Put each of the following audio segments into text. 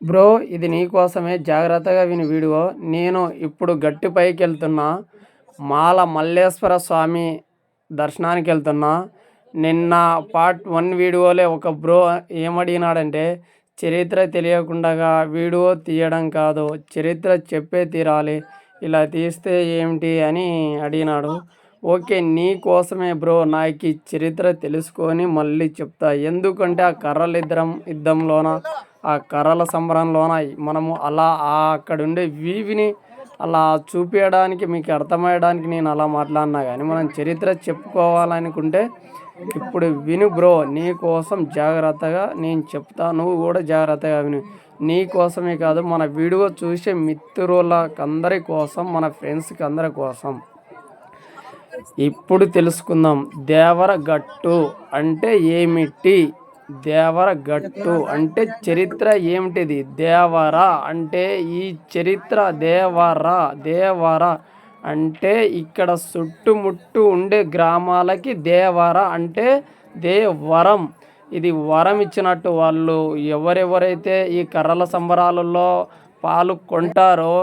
Bro ఇది నీకోసమే జాగ్రత్తగా విని వీడియో. నేను ఇప్పుడు గట్టి పైకి వెళ్తున్నా. మాల మల్లేశ్వర స్వామి దర్శనానికి వెళ్తున్నా. నిన్న పార్ట్ వన్ వీడియోలే ఒక బ్రో ఏమడిగినాడంటే చరిత్ర తెలియకుండా వీడియో తీయడం కాదు చరిత్ర చెప్పే తీరాలి ఇలా తీస్తే ఏమిటి అని అడిగినాడు. ఓకే నీ కోసమే బ్రో. నాకు ఈ చరిత్ర తెలుసుకొని మళ్ళీ చెప్తా. ఎందుకంటే ఆ కర్రలు ఇద్దరం యుద్ధంలోన? ఆ కర్రల సంబరంలోన మనము అలా అక్కడుండే అక్కడ ఉండే వీవిని అలా చూపించడానికి మీకు అర్థమయ్యడానికి నేను అలా మాట్లాడినా కానీ మనం చరిత్ర చెప్పుకోవాలనుకుంటే ఇప్పుడు విను బ్రో నీ కోసం జాగ్రత్తగా నేను చెప్తా నువ్వు కూడా జాగ్రత్తగా విను. నీ కోసమే కాదు మన వీడియో చూసే మిత్రులకందరి కోసం మన ఫ్రెండ్స్కి అందరి కోసం. ఇప్పుడు తెలుసుకుందాం దేవర గట్టు అంటే ఏమిటి? దేవర గట్టు అంటే చరిత్ర ఏమిటిది? దేవర అంటే ఈ చరిత్ర దేవర దేవర అంటే ఇక్కడ చుట్టుముట్టు ఉండే గ్రామాలకి దేవర అంటే దేవరం. ఇది వరం ఇచ్చినట్టు వాళ్ళు ఎవరెవరైతే ఈ కర్రల సంబరాలలో పాల్గొంటారో కొంటారో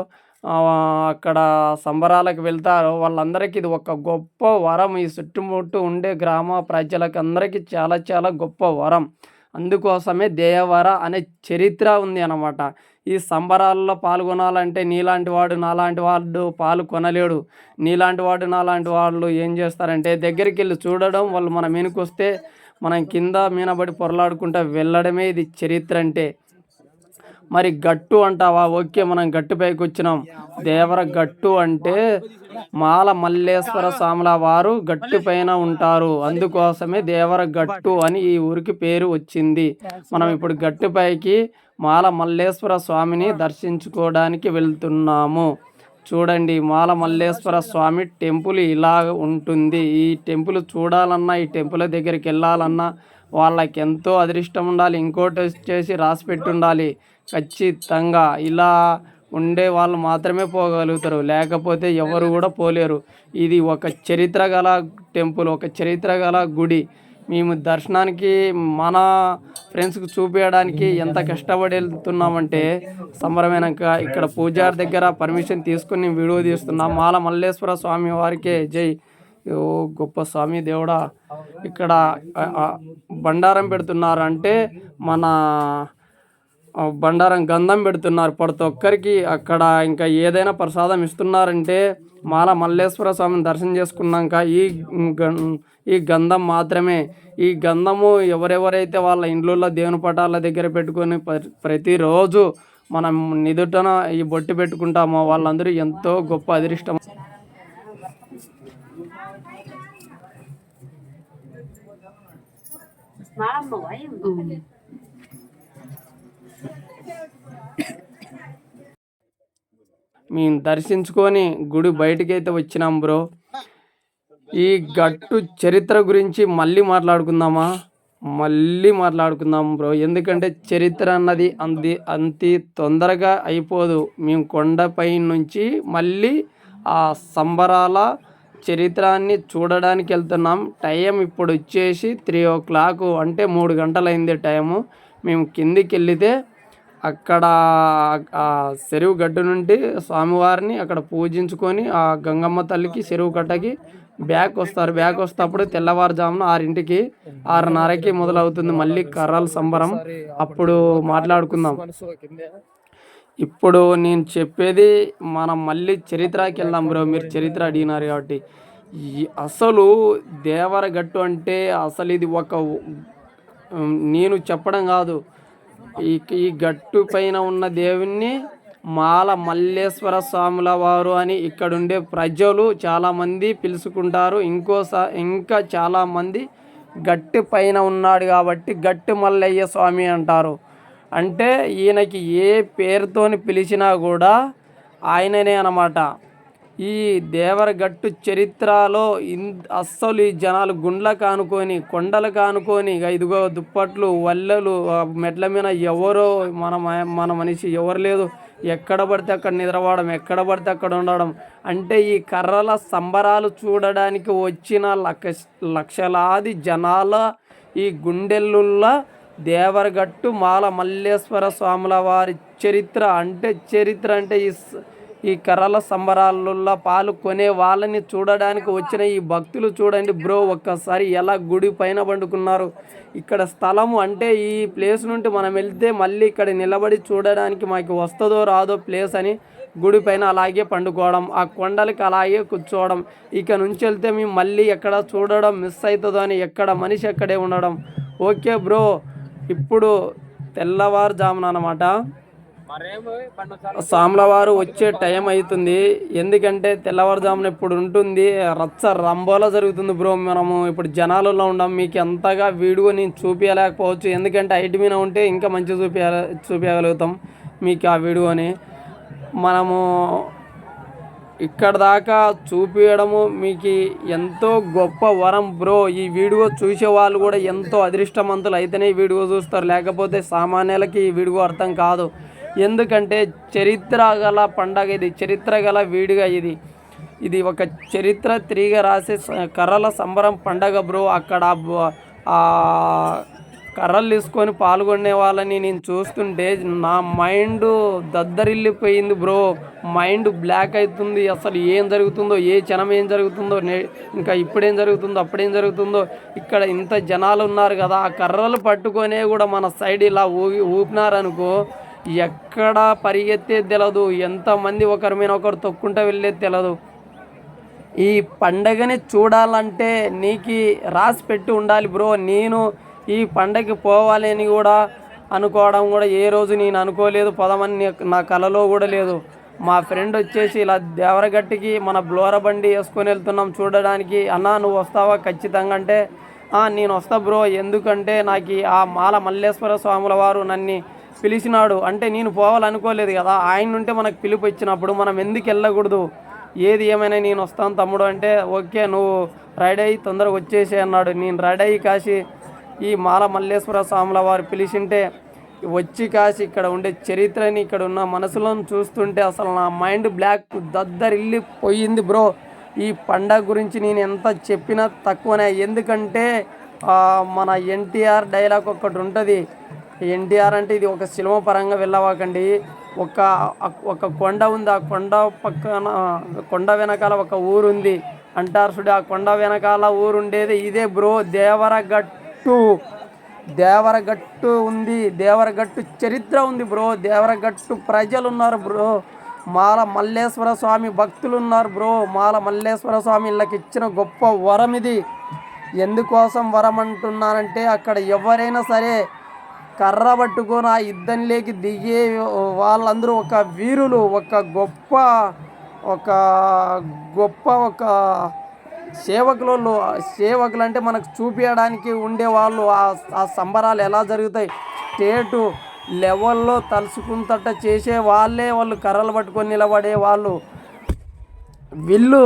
అక్కడ సంబరాలకు వెళ్తారో. వాళ్ళందరికీ ఇది ఒక గొప్ప వరం. ఈ చుట్టుముట్టు ఉండే గ్రామ ప్రజలకు అందరికీ చాలా చాలా గొప్ప వరం. అందుకోసమే దేవర అనే చరిత్ర ఉంది అనమాట ఈ సంబరాల్లో పాల్గొనాలంటే నీలాంటి వాడు నాలాంటి వాడు పాల్గొనలేడు నీలాంటి వాడు నాలాంటి వాళ్ళు ఏం చేస్తారంటే దగ్గరికి వెళ్ళి చూడడం వాళ్ళు మన మీనకొస్తే మనం కింద మీనబడి పొరలాడుకుంటూ వెళ్ళడమే ఇది చరిత్ర అంటే. మరి గట్టు అంటావా? ఓకే మనం గట్టు పైకి వచ్చినాం. దేవర గట్టు అంటే మాల మల్లేశ్వర స్వాముల వారు గట్టు పైన ఉంటారు. అందుకోసమే దేవర గట్టు అని ఈ ఊరికి పేరు వచ్చింది. మనం ఇప్పుడు గట్టు పైకి మాల మల్లేశ్వర స్వామిని దర్శించుకోవడానికి వెళ్తున్నాము. చూడండి మాల మల్లేశ్వర స్వామి టెంపుల్ ఇలా ఉంటుంది. ఈ టెంపుల్ చూడాలన్నా ఈ టెంపుల్ దగ్గరికి వెళ్ళాలన్నా వాళ్ళకి ఎంతో అదృష్టం ఉండాలి. ఇంకోటి వచ్చేసి రాసి పెట్టి ఉండాలి ఖచ్చితంగా. ఇలా ఉండే వాళ్ళు మాత్రమే పోగలుగుతారు. లేకపోతే ఎవరు కూడా పోలేరు. ఇది ఒక చరిత్ర గల టెంపుల్ ఒక చరిత్ర గల గుడి. మేము దర్శనానికి మన ఫ్రెండ్స్కి చూపించడానికి ఎంత కష్టపడి వెళ్తున్నామంటే సంబరమైనాక ఇక్కడ పూజారి దగ్గర పర్మిషన్ తీసుకుని వీడియో తీస్తున్నాం. మాల మల్లేశ్వర స్వామి వారికే జై. ఓ గొప్ప స్వామి దేవుడా. ఇక్కడ బండారం పెడుతున్నారు అంటే మన బండారం గంధం పెడుతున్నారు ప్రతి ఒక్కరికి. అక్కడ ఇంకా ఏదైనా ప్రసాదం ఇస్తున్నారంటే మాల మల్లేశ్వర స్వామిని దర్శనం చేసుకున్నాక ఈ గం- ఈ గంధం మాత్రమే. ఈ గంధము ఎవరెవరైతే వాళ్ళ ఇండ్లలో దేవుని పటాల దగ్గర పెట్టుకొని ప్ర- ప్రతిరోజు మనం నిదుటన ఈ బొట్టు పెట్టుకుంటామో వాళ్ళందరూ ఎంతో గొప్ప అదృష్టం. మేము దర్శించుకొని గుడి బయటకైతే వచ్చినాం బ్రో. ఈ గట్టు చరిత్ర గురించి మళ్ళీ మాట్లాడుకుందామా? మళ్ళీ మాట్లాడుకుందాం బ్రో. ఎందుకంటే చరిత్ర అన్నది అంది అంతి తొందరగా అయిపోదు. మేము కొండపై నుంచి మళ్ళీ ఆ సంబరాల చరిత్రాన్ని చూడడానికి వెళ్తున్నాం. టైం ఇప్పుడు వచ్చేసి త్రీ ఓ క్లాక్ అంటే మూడు గంటలైంది టైము. మేము కిందికి వెళితే అక్కడ ఆ చెరువు గట్టు నుండి స్వామివారిని అక్కడ పూజించుకొని ఆ గంగమ్మ తల్లికి చెరువు కట్టకి బ్యాక్ వస్తారు. బ్యాక్ వస్తేప్పుడు తెల్లవారుజామున ఆరింటికి ఆరున్నరకి మొదలవుతుంది మళ్ళీ కర్రల సంబరం. అప్పుడు మాట్లాడుకుందాం. ఇప్పుడు నేను చెప్పేది మనం మళ్ళీ చరిత్రకి వెళ్దాం బ్రో. మీరు చరిత్ర అడిగినారు కాబట్టి. అసలు దేవరగట్టు అంటే అసలు ఇది ఒక నేను చెప్పడం కాదు. ఈ ఈ గట్టు పైన ఉన్న దేవుణ్ణి మాల మల్లేశ్వర స్వాముల వారు అని ఇక్కడుండే ప్రజలు చాలామంది పిలుచుకుంటారు. ఇంకోసా ఇంకా చాలామంది గట్టి పైన ఉన్నాడు కాబట్టి గట్టి మల్లయ్య స్వామి అంటారు. అంటే ఈయనకి ఏ పేరుతోని పిలిచినా కూడా ఆయననే అనమాట ఈ దేవరగట్టు చరిత్రలో ఇన్ అస్సలు ఈ జనాలు గుండ్లకు కానుకొని కొండలు కానుకొని ఐదుగో ఇదిగో దుప్పట్లు వల్లెలు మెట్ల మీద ఎవరో మన మన మనిషి ఎవరు లేదు. ఎక్కడ పడితే అక్కడ నిద్రపోవడం ఎక్కడ పడితే అక్కడ ఉండడం. అంటే ఈ కర్రల సంబరాలు చూడడానికి వచ్చిన లక్ష లక్షలాది జనాల ఈ గుండెల్లుల్లా దేవరగట్టు మాల మల్లేశ్వర స్వాముల వారి చరిత్ర. అంటే చరిత్ర అంటే ఈ ఈ కర్రల సంబరాలలో పాల్గొనే వాళ్ళని చూడడానికి వచ్చిన ఈ భక్తులు చూడండి బ్రో ఒక్కసారి ఎలా గుడి పైన పండుకున్నారు. ఇక్కడ స్థలము అంటే ఈ ప్లేస్ నుండి మనం వెళ్తే మళ్ళీ ఇక్కడ నిలబడి చూడడానికి మాకు వస్తుందో రాదో ప్లేస్ అని గుడి పైన అలాగే పండుకోవడం ఆ కొండలకి అలాగే కూర్చోవడం ఇక నుంచి వెళ్తే మేము మళ్ళీ ఎక్కడ చూడడం మిస్ అవుతుందో అని ఎక్కడ మనిషి ఎక్కడే ఉండడం. ఓకే బ్రో ఇప్పుడు తెల్లవారుజామున అన్నమాట. సామ్లవారు వచ్చే టైం అవుతుంది. ఎందుకంటే తెల్లవారుజామున ఇప్పుడు ఉంటుంది. రచ్చ రంబోలా జరుగుతుంది బ్రో. మనము ఇప్పుడు జనాలలో ఉండం మీకు ఎంతగా వీడియో నేను చూపించలేకపోవచ్చు ఎందుకంటే ఐటీ మీద ఉంటే ఇంకా మంచిగా చూపించ చూపించగలుగుతాం మీకు ఆ వీడియోని. మనము ఇక్కడ దాకా చూపించడము మీకు ఎంతో గొప్ప వరం బ్రో. ఈ వీడియో చూసే వాళ్ళు కూడా ఎంతో అదృష్టవంతులు అయితేనే ఈ వీడియో చూస్తారు. లేకపోతే సామాన్యులకి ఈ వీడియో అర్థం కాదు. ఎందుకంటే చరిత్ర గల పండగ ఇది చరిత్ర గల వీడిగా ఇది. ఇది ఒక చరిత్ర తిరిగి రాసే కర్రల సంబరం పండగ బ్రో. అక్కడ కర్రలు తీసుకొని పాల్గొనే వాళ్ళని నేను చూస్తుంటే నా మైండ్ దద్దరిల్లిపోయింది బ్రో. మైండ్ బ్లాక్ అవుతుంది అసలు ఏం జరుగుతుందో ఏ క్షణం ఏం జరుగుతుందో నే- ఇంకా ఇప్పుడేం జరుగుతుందో అప్పుడేం జరుగుతుందో ఇక్కడ ఇంత జనాలు ఉన్నారు కదా. ఆ కర్రలు పట్టుకొనే కూడా మన సైడ్ ఇలా ఊగి ఊపినారనుకో ఎక్కడ పరిగెత్తేది తెలదు ఎంతమంది ఒకరి మీద ఒకరు తొక్కుంటూ వెళ్ళేది తెలదు. ఈ పండగని చూడాలంటే నీకు రాసి పెట్టి ఉండాలి బ్రో. నేను ఈ పండగకి పోవాలి అని కూడా అనుకోవడం కూడా ఏ రోజు నేను అనుకోలేదు పదమని నా కలలో కూడా లేదు. మా ఫ్రెండ్ వచ్చేసి ఇలా దేవరగట్టికి మన బ్లోర బండి వేసుకొని వెళ్తున్నాం చూడడానికి. అన్నా నువ్వు వస్తావా? ఖచ్చితంగా. అంటే నేను వస్తా బ్రో. ఎందుకంటే నాకు ఆ మాల మల్లేశ్వర స్వాముల వారు నన్ను పిలిచినాడు. అంటే నేను పోవాలనుకోలేదు కదా. ఆయన ఉంటే మనకు పిలుపు ఇచ్చినప్పుడు మనం ఎందుకు వెళ్ళకూడదు? ఏది ఏమైనా నేను వస్తాను తమ్ముడు అంటే ఓకే నువ్వు రెడీ అయ్యి తొందరగా వచ్చేసి అన్నాడు. నేను రెడీ అయ్యి కాసి ఈ మాల మల్లేశ్వర స్వాముల వారు పిలిచింటే వచ్చి కాసి ఇక్కడ ఉండే చరిత్రని ఇక్కడ ఉన్న మనసులను చూస్తుంటే అసలు నా మైండ్ బ్లాక్ దద్దరిల్లి పోయింది బ్రో. ఈ పండగ గురించి నేను ఎంత చెప్పినా తక్కువనే. ఎందుకంటే మన ఎన్టీఆర్ డైలాగ్ ఒకటి ఉంటుంది. ఎన్టీఆర్ అంటే ఇది ఒక సినిమా పరంగా వెళ్ళవాకండి. ఒక ఒక కొండ ఉంది ఆ కొండ పక్కన కొండ వెనకాల ఒక ఊరు ఉంది. అంటారు చూడు ఆ కొండ వెనకాల ఊరుండేది ఇదే బ్రో దేవరగట్టు. దేవరగట్టు ఉంది దేవరగట్టు చరిత్ర ఉంది బ్రో. దేవరగట్టు ప్రజలు ఉన్నారు బ్రో. మాల మల్లేశ్వర స్వామి భక్తులు ఉన్నారు బ్రో. మాల మల్లేశ్వర స్వామి వీళ్ళకి ఇచ్చిన గొప్ప వరం ఇది ఎందుకోసం వరం అంటున్నానంటే అక్కడ ఎవరైనా సరే కర్ర పట్టుకొని ఆ యుద్ధంలోకి దిగే వాళ్ళందరూ ఒక వీరులు ఒక గొప్ప ఒక గొప్ప ఒక సేవకులు సేవకులు అంటే మనకు చూపించడానికి ఉండేవాళ్ళు ఆ ఆ సంబరాలు ఎలా జరుగుతాయి? స్టేటు లెవెల్లో తలుసుకుంతట చేసే వాళ్ళే వాళ్ళు కర్రలు పట్టుకొని నిలబడే వాళ్ళు. వీళ్ళు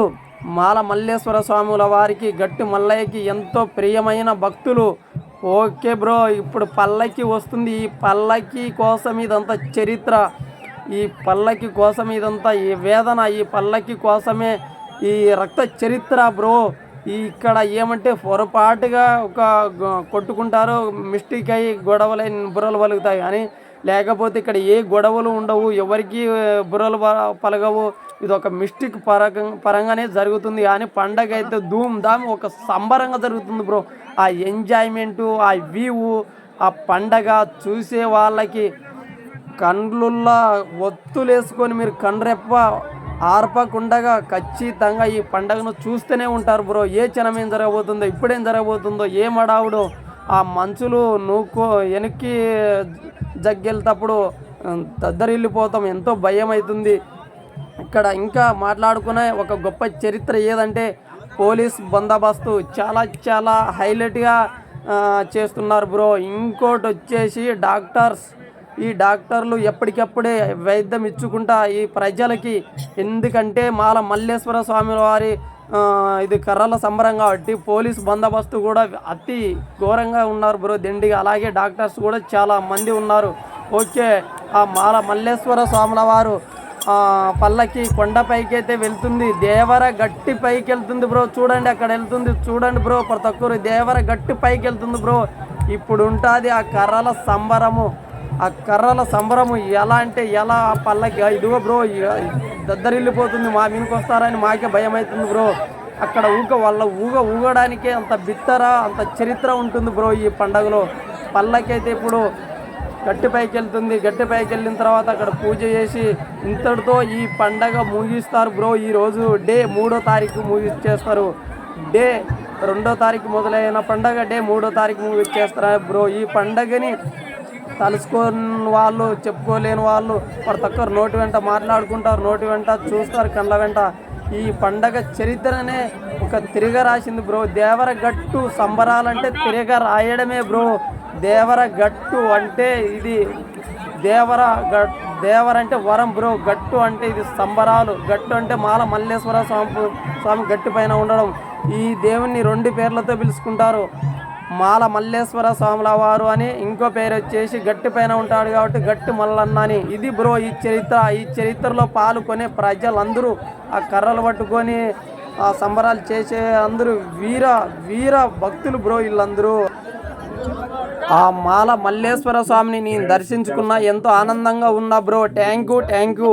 మాల మల్లేశ్వర స్వాముల వారికి గట్టి మల్లయ్యకి ఎంతో ప్రియమైన భక్తులు. ఓకే బ్రో ఇప్పుడు పల్లకి వస్తుంది. ఈ పల్లకి కోసం ఇదంతా చరిత్ర. ఈ పల్లకి కోసం ఇదంతా ఈ వేదన ఈ పల్లకి కోసమే ఈ రక్త చరిత్ర బ్రో. ఇక్కడ ఏమంటే పొరపాటుగా ఒక కొట్టుకుంటారు మిస్టేక్ అయ్యి గొడవలు బుర్రలు పలుకుతాయి. అని లేకపోతే ఇక్కడ ఏ గొడవలు ఉండవు. ఎవరికి బుర్రలు పలగవు ఇది ఒక మిస్టేక్ పరంగా పరంగానే జరుగుతుంది. కానీ పండగ అయితే ధూమ్ ధామ్ ఒక సంబరంగా జరుగుతుంది బ్రో. ఆ ఎంజాయ్మెంటు ఆ వ్యూ ఆ పండగ చూసే వాళ్ళకి కండ్లుల్లా ఒత్తులేసుకొని మీరు కండ్రెప్ప ఆర్పకుండగా ఖచ్చితంగా ఈ పండగను చూస్తూనే ఉంటారు బ్రో. ఏ క్షణం ఏం జరగబోతుందో ఇప్పుడేం జరగబోతుందో ఏం అడావుడో ఆ మంచులు నూకో వెనక్కి జగ్గెళ్తప్పుడు దద్దరిల్లిపోతాం. ఎంతో భయం అవుతుంది ఇక్కడ ఇంకా మాట్లాడుకునే ఒక గొప్ప చరిత్ర ఏదంటే పోలీస్ బందోబస్తు. చాలా చాలా హైలైట్గా చేస్తున్నారు బ్రో. ఇంకోటి వచ్చేసి డాక్టర్స్. ఈ డాక్టర్లు ఎప్పటికప్పుడే వైద్యం ఇచ్చుకుంటా ఈ ప్రజలకి. ఎందుకంటే మాల మల్లేశ్వర స్వామి వారి ఇది కర్రల సంబరం కాబట్టి పోలీస్ బందోబస్తు కూడా అతి ఘోరంగా ఉన్నారు బ్రో దిండిగా. అలాగే డాక్టర్స్ కూడా చాలా మంది ఉన్నారు. ఓకే ఆ మాల మల్లేశ్వర స్వాముల వారు పల్లకి కొండపైకి అయితే వెళ్తుంది. దేవర గట్టి పైకి వెళ్తుంది బ్రో. చూడండి అక్కడ వెళ్తుంది. చూడండి బ్రో ప్రతి ఒక్కరు దేవర గట్టి పైకి వెళ్తుంది బ్రో. ఇప్పుడు ఉంటుంది ఆ కర్రల సంబరము. ఆ కర్రల సంబరము ఎలా అంటే ఎలా ఆ పల్లకి ఇదిగో బ్రో దద్దరిల్లిపోతుంది. మా మీనికి వస్తారని మాకే భయం అవుతుంది బ్రో. అక్కడ ఊగ వాళ్ళ ఊగ ఊగడానికే అంత బిత్తర అంత చరిత్ర ఉంటుంది బ్రో ఈ పండగలో. పల్లకైతే ఇప్పుడు గట్టి పైకి వెళ్తుంది. గట్టి పైకి వెళ్ళిన తర్వాత అక్కడ పూజ చేసి ఇంతటితో ఈ పండగ ముగిస్తారు బ్రో. ఈ రోజు డే మూడో తారీఖు ముగిచ్చేస్తారు డే రెండో తారీఖు మొదలైన పండగ డే మూడో తారీఖు ముగిచ్చేస్తారు బ్రో? ఈ పండగని తలుసుకోని వాళ్ళు చెప్పుకోలేని వాళ్ళు ప్రతి ఒక్కరు నోటి వెంట మాట్లాడుకుంటారు నోటి వెంట చూస్తారు కళ్ళ వెంట. ఈ పండగ చరిత్రనే ఒక తిరగ రాసింది బ్రో. దేవర గట్టు సంబరాలంటే తిరగ రాయడమే బ్రో. దేవర గట్టు అంటే ఇది దేవర గట్ దేవర అంటే వరం బ్రో. గట్టు అంటే ఇది సంబరాలు. గట్టు అంటే మాల మల్లేశ్వర స్వామి స్వామి గట్టు పైన ఉండడం. ఈ దేవుణ్ణి రెండు పేర్లతో పిలుచుకుంటారు. మాల మల్లేశ్వర స్వాముల వారు అని ఇంకో పేరు వచ్చేసి గట్టి పైన ఉంటాడు కాబట్టి గట్టి మల్లన్న అని. ఇది బ్రో ఈ చరిత్ర. ఈ చరిత్రలో పాల్గొనే ప్రజలందరూ ఆ కర్రలు పట్టుకొని ఆ సంబరాలు చేసే అందరూ వీర వీర భక్తులు బ్రో వీళ్ళందరూ. ఆ మాల మల్లేశ్వర స్వామిని నేను దర్శించుకున్నా. ఎంతో ఆనందంగా ఉన్నా bro. Thank you thank you